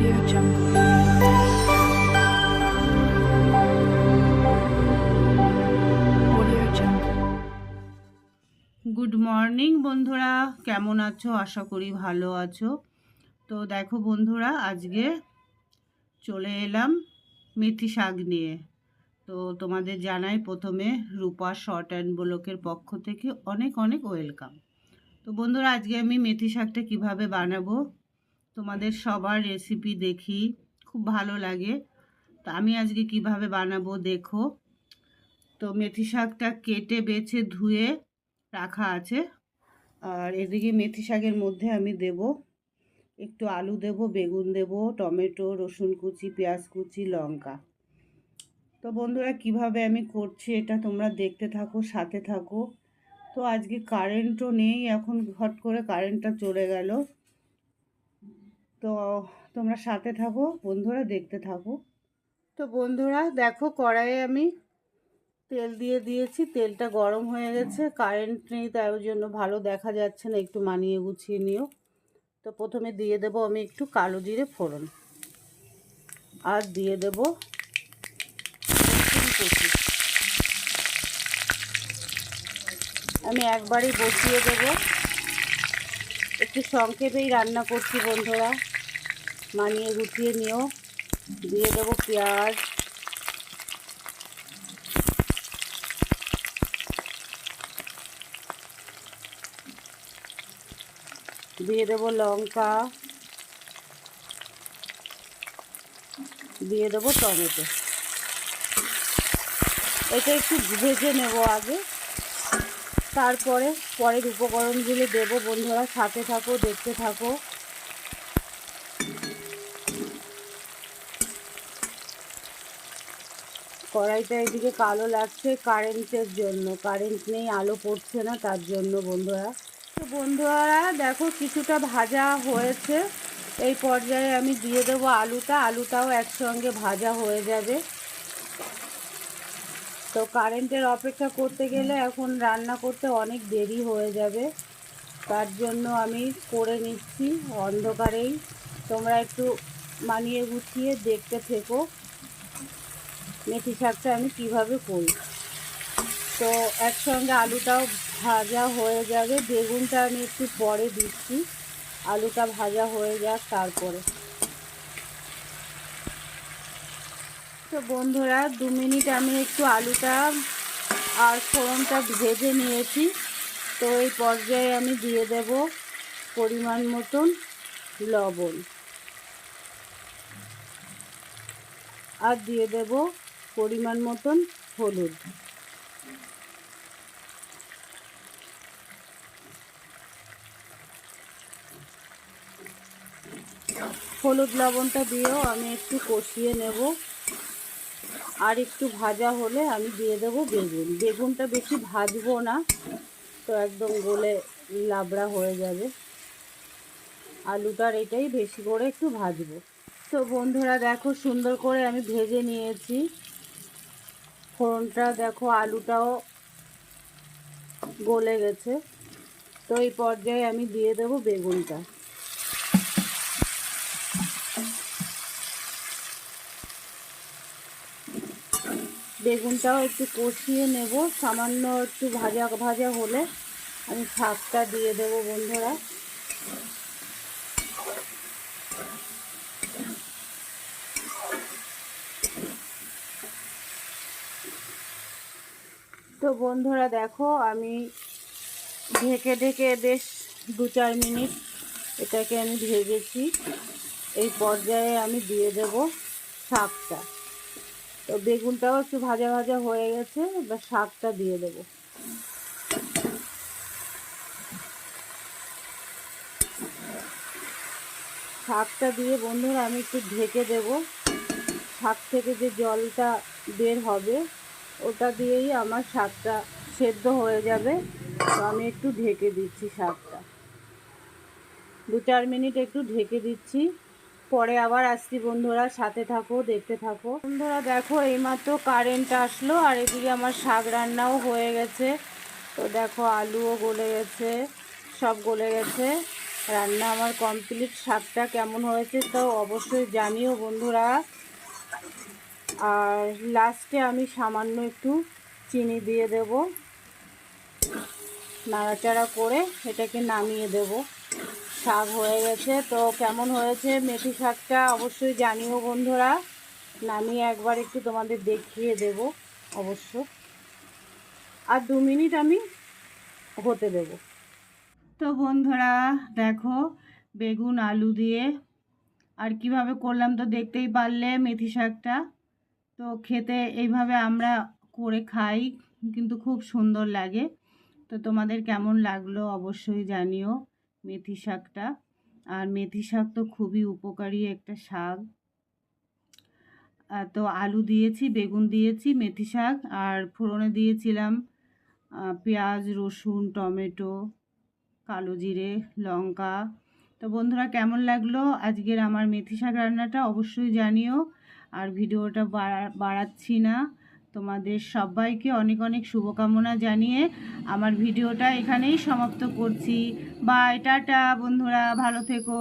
Audio. Good morning বন্ধুরা। কেমন আছো? আশা করি ভালো আছো। তো দেখো বন্ধুরা, আজকে চলে এলাম মেথি শাক নিয়ে। তো তোমাদের জানাই প্রথমে রূপা শর্ট অ্যান্ড ব্লকের পক্ষ থেকে অনেক অনেক ওয়েলকাম। তো বন্ধুরা, আজকে আমি মেথি শাকটা কীভাবে বানাবো তোমাদের সবার রেসিপি দেখি, খুব ভালো লাগে। তো আমি আজকে কীভাবে বানাবো দেখো। তো মেথি শাকটা কেটে, বেছে, ধুয়ে রাখা আছে। আর এদিকে মেথি শাকের মধ্যে আমি দেব একটু আলু দেব, বেগুন দেব, টমেটো, রসুন কুচি, পেঁয়াজ কুচি, লঙ্কা। তো বন্ধুরা, কীভাবে আমি করছি এটা তোমরা দেখতে থাকো, সাথে থাকো। তো আজকে কারেন্টও নেই, এখন হট করে কারেন্টটা চলে গেল। তো তোমরা সাথে থাকো, বন্ধুরা দেখতে থাকো। তো বন্ধুরা, দেখো কড়াইয়ে আমি তেল দিয়ে দিয়েছি, তেলটা গরম হয়ে গেছে। কারেন্ট নেই, তাই জন্য ভালো দেখা যাচ্ছে না, একটু মানিয়ে গুছিয়ে নিও। তো প্রথমে দিয়ে দেব আমি একটু কালো জিরে ফোড়ন। আর দিয়ে দেব আমি একবারই বসিয়ে দেব। একটু সংক্ষেপেই রান্না করছি বন্ধুরা। মানিয়ে গুছিয়ে নিও। দিয়ে দেবো পেঁয়াজ। দিয়ে দেবো লঙ্কা। দিয়ে দেবো টমেটো। এটা একটু ভেজে নেব আগে। তারপরে পরের উপকরণগুলো দেবো। বন্ধুরা সাথে থাকো, দেখতে থাকো। কড়াইটা এদিকে কালো লাগছে কারেন্টের জন্য। কারেন্ট নেই, আলো পড়ছে না, তার জন্য বন্ধুরা। তো বন্ধুরা, দেখো কিছুটা ভাজা হয়েছে। এই পর্যায়ে আমি দিয়ে দেবো আলুটা। আলুটাও একসঙ্গে ভাজা হয়ে যাবে। তো কারেন্টের অপেক্ষা করতে গেলে এখন রান্না করতে অনেক দেরি হয়ে যাবে। তার জন্য আমি করে নিচ্ছি অন্ধকারেই। তোমরা একটু মানিয়ে গুছিয়ে দেখতে থেকো। মেথি শাকটা আমি কীভাবে করি তো একসঙ্গে আলুটাও ভাজা হয়ে যাবে। বেগুনটা আমি একটু পরে দিচ্ছি। আলুটা ভাজা হয়ে যাক তারপরে। তো বন্ধুরা, দু মিনিট আমি একটু আলুটা আর ফোড়নটা ভেজে নিয়েছি। তো এই পর্যায়ে আমি দিয়ে দেব পরিমাণ মতন লবণ। আর দিয়ে দেব পরিমাণ মতন হলুদ। হলুদ লবণটা দিয়েও আমি একটু কষিয়ে নেব। আর একটু ভাজা হলে আমি দিয়ে দেব বেগুন। বেগুনটা বেশি ভাজবো না, তো একদম গলে লাবড়া হয়ে যাবে। আলুটার এটাই বেশি করে একটু ভাজবো। তো বন্ধুরা দেখো সুন্দর করে আমি ভেজে নিয়েছি। ফোড়নটা দেখো, আলুটাও গলে গেছে। তো এই পর্যায়ে আমি দিয়ে দেব বেগুনটা। বেগুনটাও একটু কষিয়ে নেব, সামান্য একটু ভাজা ভাজা হলে আমি শাকটা দিয়ে দেব বন্ধুরা। তো বন্ধুরা দেখো, আমি ঢেকে ঢেকে বেশ দু চার মিনিট এটাকে আমি ভেজেছি। এই পর্যায়ে আমি দিয়ে দেব শাকটা। তো বেগুনটাও একটু ভাজা ভাজা হয়ে গেছে, এবার শাকটা দিয়ে দেব। শাকটা দিয়ে বন্ধুরা আমি একটু ঢেকে দেব। শাক থেকে যে জলটা বের হবে ওটা দিয়েই আমার শাকটা সেদ্ধ হয়ে যাবে। তো আমি একটু ঢেকে দিচ্ছি শাকটা। দু চার মিনিট একটু ঢেকে দিচ্ছি। পরে আবার আসছি বন্ধুরা, সাথে থাকো, দেখতে থাকো। বন্ধুরা, দেখো, এইমাত্র কারেন্ট আসলো আর এদিকে আমার শাক রান্নাও হয়ে গেছে। তো দেখো, আলুও গলে গেছে, সব গলে গেছে। রান্না আমার কমপ্লিট শাকটা কেমন হয়েছে তো অবশ্যই জানিও বন্ধুরা। আর লাস্টে আমি সামান্য একটু চিনি দিয়ে দেব। নাড়াচাড়া করে এটাকে নামিয়ে দেব। শাক হয়ে গেছে। তো কেমন হয়েছে মেথি শাকটা অবশ্যই জানিও বন্ধুরা। নামিয়ে একবার একটু তোমাদের দেখিয়ে দেব অবশ্য। আর দু মিনিট আমি হতে দেব। তো বন্ধুরা, দেখো, বেগুন, আলু দিয়ে। আর কীভাবে করলাম তো দেখতেই পারলে মেথি শাকটা। তো খেতে এইভাবে আমরা করে খাই, কিন্তু খুব সুন্দর লাগে। তো তোমাদের কেমন লাগল অবশ্যই জানিও মেথি শাকটা। আর মেথি শাক তো খুবই উপকারী একটা শাক। তো আলু দিয়েছি, বেগুন দিয়েছি, মেথি শাক, আর ফোড়নে দিয়েছিলাম পেঁয়াজ, রসুন, টমেটো, কালো জিরে, লঙ্কা। তো বন্ধুরা কেমন লাগল আজকের আমার মেথি শাক রান্নাটা অবশ্যই জানিও। আর ভিডিওটা বাড়াচ্ছি না। তোমাদের সবাইকে অনেক অনেক শুভকামনা জানিয়ে আমার ভিডিওটা এখানেই সমাপ্ত করছি। বাই, টাটা বন্ধুরা, ভালো থেকো।